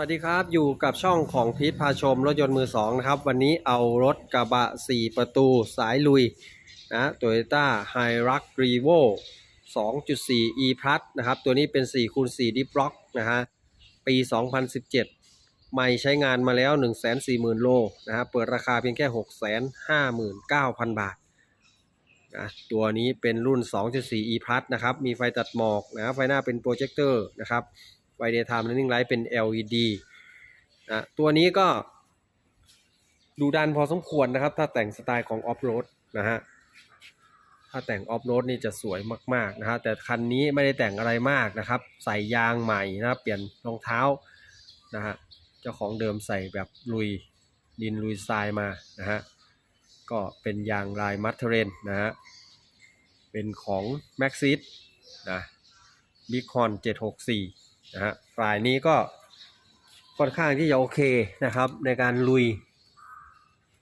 วัสดีครับ อยู่กับช่องของพีทพาชมรถยนต์มือสองนะครับ วันนี้เอารถกระบะ 4 ประตูสายลุยนะโตโยต้าไฮรักรีโว2.4 e plus นะครับ ตัวนี้เป็น 4 คูณ4 Deep Block นะฮะ ปี 2017 ไม่ใช้งานมาแล้ว 140,000 โลนะฮะ เปิดราคาเพียงแค่ 659,000 บาทนะตัวนี้เป็นรุ่น 2.4 e plus นะครับ มีไฟตัดหมอกนะไฟหน้าเป็นโปรเจคเตอร์นะครับ ไฟ daytime running light เป็น LED นะตัวนี้ก็ดูดันพอสมควรนะครับ ถ้าแต่งสไตล์ของออฟโรดนะฮะถ้าแต่งออฟโรดนี่จะสวยมาก ๆ นะฮะแต่คันนี้ไม่ได้แต่งอะไรมากนะครับ ใส่ยางใหม่นะเปลี่ยนรองเท้านะฮะเจ้าของเดิมใส่แบบลุยดินลุยทรายมานะฮะก็เป็นยางลายมัทเทเรนนะฮะเป็นของ m a x ซิสนะบิคอน764 นะฮะฝ่ายนี้ก็ค่อนข้างที่จะโอเคนะครับ ในการลุย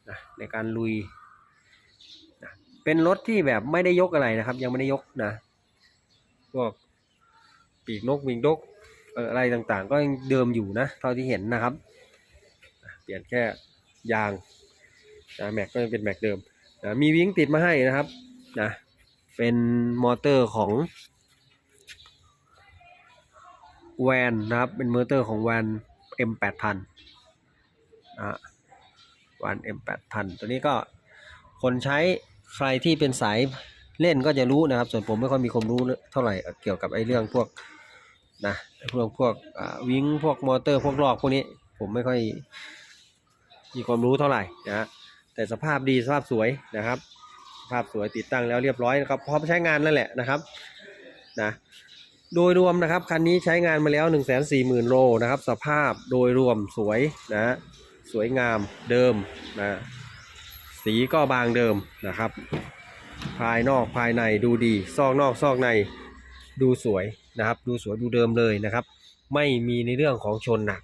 นะในการลุยนะเป็นรถที่แบบไม่ได้ยกอะไรนะครับ ยังไม่ได้ยกนะพวกปีกนกวิงดกอะไรต่างๆ ก็ยังเดิมอยู่นะเท่าที่เห็นนะครับ เปลี่ยนแค่ยางนะแม็กก็ยังเป็นแม็กเดิมนะมีวิ่งติดมาให้นะครับนะเป็นมอเตอร์ของ แวนนะครับ เป็นมอเตอร์ของแวน M8000 นะฮะแวน M8000 ตัวนี้ก็คนใช้ใครที่เป็นสายเล่นก็จะรู้นะครับ ส่วนผมไม่ค่อยมีความรู้เท่าไหร่เกี่ยวกับไอ้เรื่องพวกนะพวกพวกวิ่งพวกมอเตอร์พวกลอกพวกนี้ผมไม่ค่อยมีความรู้เท่าไหร่นะแต่สภาพดีสภาพสวยนะครับสภาพสวยติดตั้งแล้วเรียบร้อยนะครับพร้อมใช้งานนั่นแหละนะครับนะ โดยรวมนะครับคันนี้ใช้งานมาแล้ว 1 4 0 0 0 0โลนะครับ สภาพโดยรวมสวยนะสวยงามเดิมนะสีก็บางเดิมนะครับ ภายนอกภายในดูดี ซอกนอกซอกในดูสวยนะครับ ดูสวยดูเดิมเลยนะครับ ไม่มีในเรื่องของชนหนัก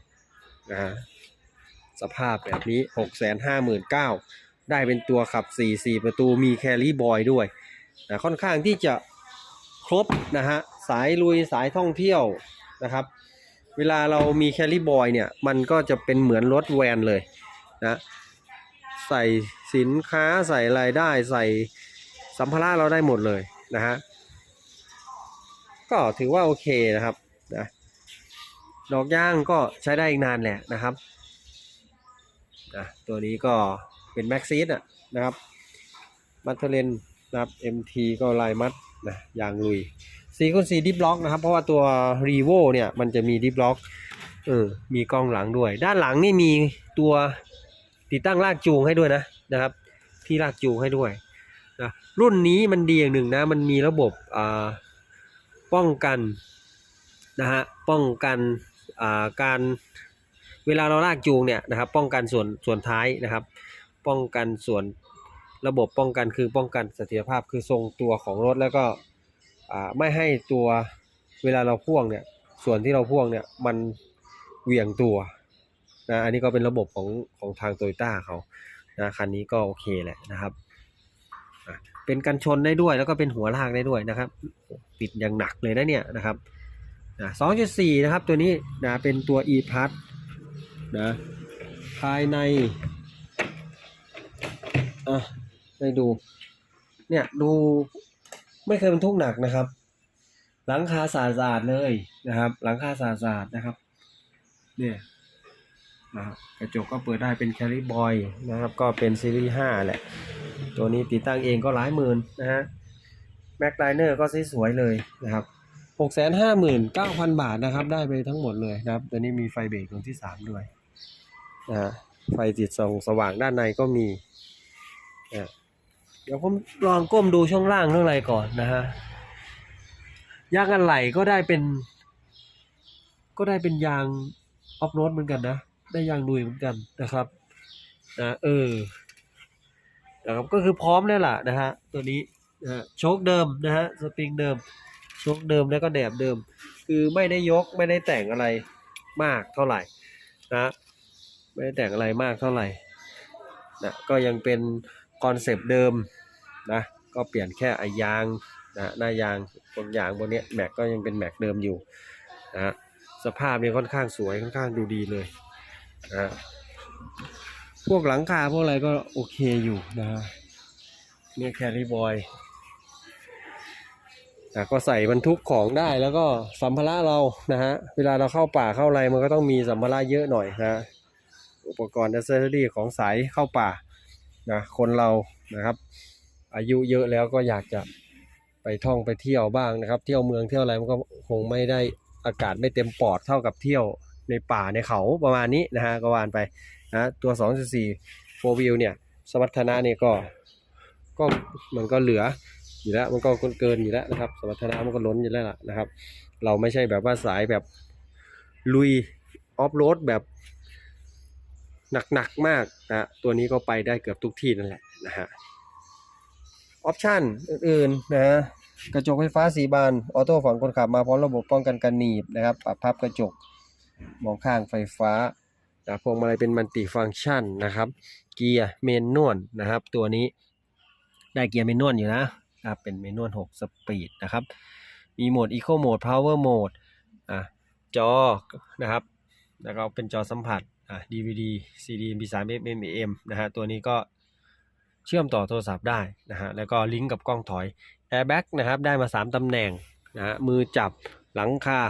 นะสภาพแบบนี้ 659,000 ได้เป็นตัวขับ 4 4 ประตูมีแครี่บอยด้วยนะค่อนข้างที่จะครบนะฮะ สายลุยสายท่องเที่ยวนะครับ เวลาเรามีแคลิบอยเนี่ย มันก็จะเป็นเหมือนรถแวนเลยนะใส่สินค้าใส่รายได้ใส่สัมภาระเราได้หมดเลยนะฮะก็ถือว่าโอเคนะครับนะดอกย่างก็ใช้ได้อีกนานแหละนะครับนะตัวนี้ก็เป็นแม็กซีดนะครับ มัตเทเลนนะครับ MT ก็ลายมัดนะยางลุย 4คูณ4ดิฟล็อกนะครับ เพราะว่าตัว r e v o เนี่ยมันจะมีดิฟล็อกเออมีกล้องหลังด้วย ด้านหลังนี่มีตัวติดตั้งลากจูงให้ด้วยนะนะครับ ที่ลากจูงให้ด้วยนะรุ่นนี้มันดีอย่างหนึ่งนะ มันมีระบบอ่าป้องกันนะฮะป้องกันอ่าการเวลาเราลากจูงเนี่ยนะครับ ป้องกันส่วนส่วนท้ายนะครับ ป้องกันส่วนระบบป้องกันคือป้องกันเสถียรภาพคือทรงตัวของรถแล้วก็ ไม่ให้ตัวเวลาเราพ่วงเนี่ย ส่วนที่เราพ่วงเนี่ยมันเหวี่ยงตัวนะอันนี้ก็เป็นระบบของของทางโตโยต้าเขานะคันนี้ก็โอเคแหละนะครับเป็นกันชนได้ด้วยแล้วก็เป็นหัวลากได้ด้วยนะครับปิดอย่างหนักเลยนะเนี่ยนะครับนะ2.4 นะครับตัวนี้นะเป็นตัว e p l u s นะภายในอะให้ดูเนี่ยดู ไม่เคยบรรทุกหนักนะครับ หลังคาสะอาดเลยนะครับ หลังคาสะอาดนะครับ เนี่ยนะครับกระจกก็เปิดได้เป็นแคลิบอยนะครับ ก็เป็นซีรีส์5แหละ ตัวนี้ติดตั้งเองก็หลายหมื่นนะฮะแม็กไลเนอร์ก็สวยๆเลยนะครับ659,000 บาทนะครับ ได้ไปทั้งหมดเลยนะครับ ตัวนี้มีไฟเบรกดวงที่ 3 ด้วยนะไฟติดส่องสว่างด้านในก็มีนะ ดี๋ยวผมลองก้มดูช่องล่างข้างในก่อนนะฮะยางอะไหล่ก็ได้เป็น ก็ได้เป็นยางออฟโรดเหมือนกันนะ ได้ยางดุยเหมือนกันนะครับนะเออนะครับก็คือพร้อมแล้วล่ะนะฮะตัวนี้นะโชคเดิมนะฮะสปริงเดิมโชคเดิมแล้วก็แหนบเดิม คือไม่ได้ยกไม่ได้แต่งอะไรมากเท่าไหร่นะไม่ได้แต่งอะไรมากเท่าไหร่นะก็ยังเป็น คอนเซปต์เดิมนะก็เปลี่ยนแค่ยางนะหน้ายางบนยางบนเนี้แม็กก็ยังเป็นแม็กเดิมอยู่นะสภาพนี่ค่อนข้างสวยค่อนข้างดูดีเลยนะพวกหลังคาพวกอะไรก็โอเคอยู่นะฮะเนี่ยแคริบอยนะก็ใส่บรรทุกของได้แล้วก็สัมภาระเรานะฮะเวลาเราเข้าป่าเข้าอะไรมันก็ต้องมีสัมภาระเยอะหน่อยนะฮะอุปกรณ์อัซเซอรี่ของสายเข้าป่า นะคนเรานะครับ อายุเยอะแล้วก็อยากจะไปท่องไปเที่ยวบ้างนะครับ เที่ยวเมืองเที่ยวอะไรมันก็คงไม่ได้อากาศไม่เต็มปอดเท่ากับเที่ยวในป่าในเขาประมาณนี้นะฮะก็วานไปนะตัว 2.4 4 wheel เนี่ยสมรรถนะเนี่ยก็ก็มันก็เหลืออยู่แล้วมันก็เกินอยู่แล้วนะครับ สมรรถนะมันก็ล้นอยู่แล้วล่ะนะครับ เราไม่ใช่แบบว่าสายแบบลุยออฟโรดแบบ หนักๆมากนะตัวนี้ก็ไปได้เกือบทุกที่นั่นแหละนะฮะออปชันอื่นๆนะกระจกไฟฟ้าสีบานออโต้ฝั่งคนขับมาพร้อมระบบป้องกันการหนีบนะครับปรับพับกระจกมองข้างไฟฟ้านะพวงมาลัยเป็นมัลติฟังก์ชันนะครับ เกียร์เมนนวลนะครับ ตัวนี้ได้เกียร์เมนนวลอยู่นะครับเป็นเมนนวล6สปีดนะครับ มีโหมด Eco Mode Power Mode อะจอนะครับ แล้วก็เป็นจอสัมผัส อะ DVD CD MP3 FM AM นะฮะตัวนี้ก็เชื่อมต่อโทรศัพท์ได้นะฮะแล้วก็ลิงก์กับกล้องถอย Airbag นะครับได้มา 3 ตำแหน่งนะฮะมือจับหลังคา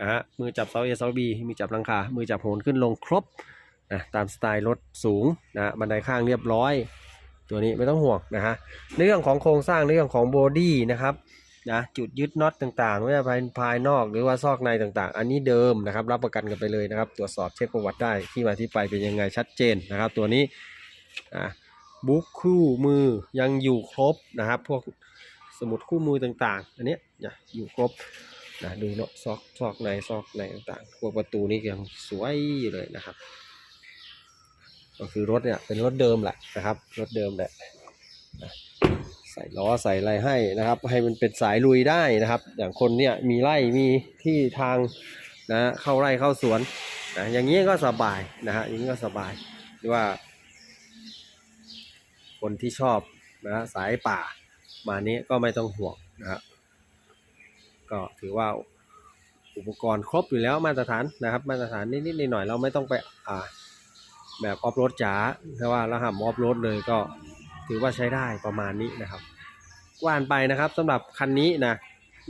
นะฮะมือจับเสา A เสา B มือจับหลังคา มือจับโหนขึ้นลงครบนะตามสไตล์รถสูงนะฮะบันไดข้างเรียบร้อย ตัวนี้ไม่ต้องห่วงนะฮะเรื่องของโครงสร้างเรื่องของบอดี้นะครับ นะจุดยึดน็อตต่างๆไม่ว่าภายภายนอกหรือว่าซอกในต่างๆ อันนี้เดิมนะครับ รับประกันกันไปเลยนะครับ ตรวจสอบเช็คประวัติได้ที่มาที่ไปเป็นยังไงชัดเจนนะครับ ตัวนี้อะบุ๊กคู่มือยังอยู่ครบนะครับ พวกสมุดคู่มือต่างๆ อันนี้นะอยู่ครบนะดูเนาะซอกซอกในซอกในต่างๆพวกประตูนี่ยังสวยอยู่เลยนะครับ ก็คือรถเนี่ยเป็นรถเดิมแหละนะครับ รถเดิมแหละ ใส่ล้อใส่อะไรให้นะครับ ให้มันเป็นสายลุยได้นะครับ อย่างคนเนี่ยมีไร่มีที่ทางนะเข้าไร่เข้าสวนนะอย่างนี้ก็สบายนะฮะอย่างนี้ก็สบายหรือว่า คนที่ชอบนะสายป่ามานี้ก็ไม่ต้องห่วงนะครับก็ถือว่าอุปกรณ์ครบอยู่แล้วมาตรฐานนะครับ มาตรฐานนิดๆหน่อยๆเราไม่ต้องไปอ่าแบบออฟโรดจ๋าแต่ว่าเราหำออฟโรดเลยก็ ถือว่าใช้ได้ประมาณนี้นะครับ ว่านไปนะครับสำหรับคันนี้นะ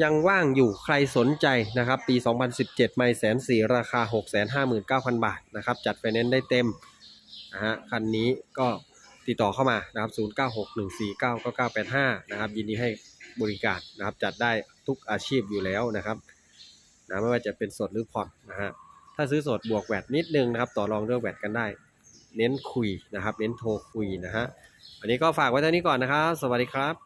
ยังว่างอยู่ใครสนใจนะครับ ปี 2017 ไม่แสนสี่ราคา 659,000 บาทนะครับ จัดไฟแนนซ์ได้เต็มนะฮะคันนี้ก็ติดต่อเข้ามานะครับ 0961499985 นะครับ ยินดีให้บริการนะครับ จัดได้ทุกอาชีพอยู่แล้วนะครับนะไม่ว่าจะเป็นสดหรือผ่อนนะฮะถ้าซื้อสดบวกแวดนิดนึงนะครับ ต่อรองเรื่องแวดกันได้ เน้นคุยนะครับ เน้นโทรคุยนะฮะ วันนี้ก็ฝากไว้เท่านี้ก่อนนะครับ สวัสดีครับ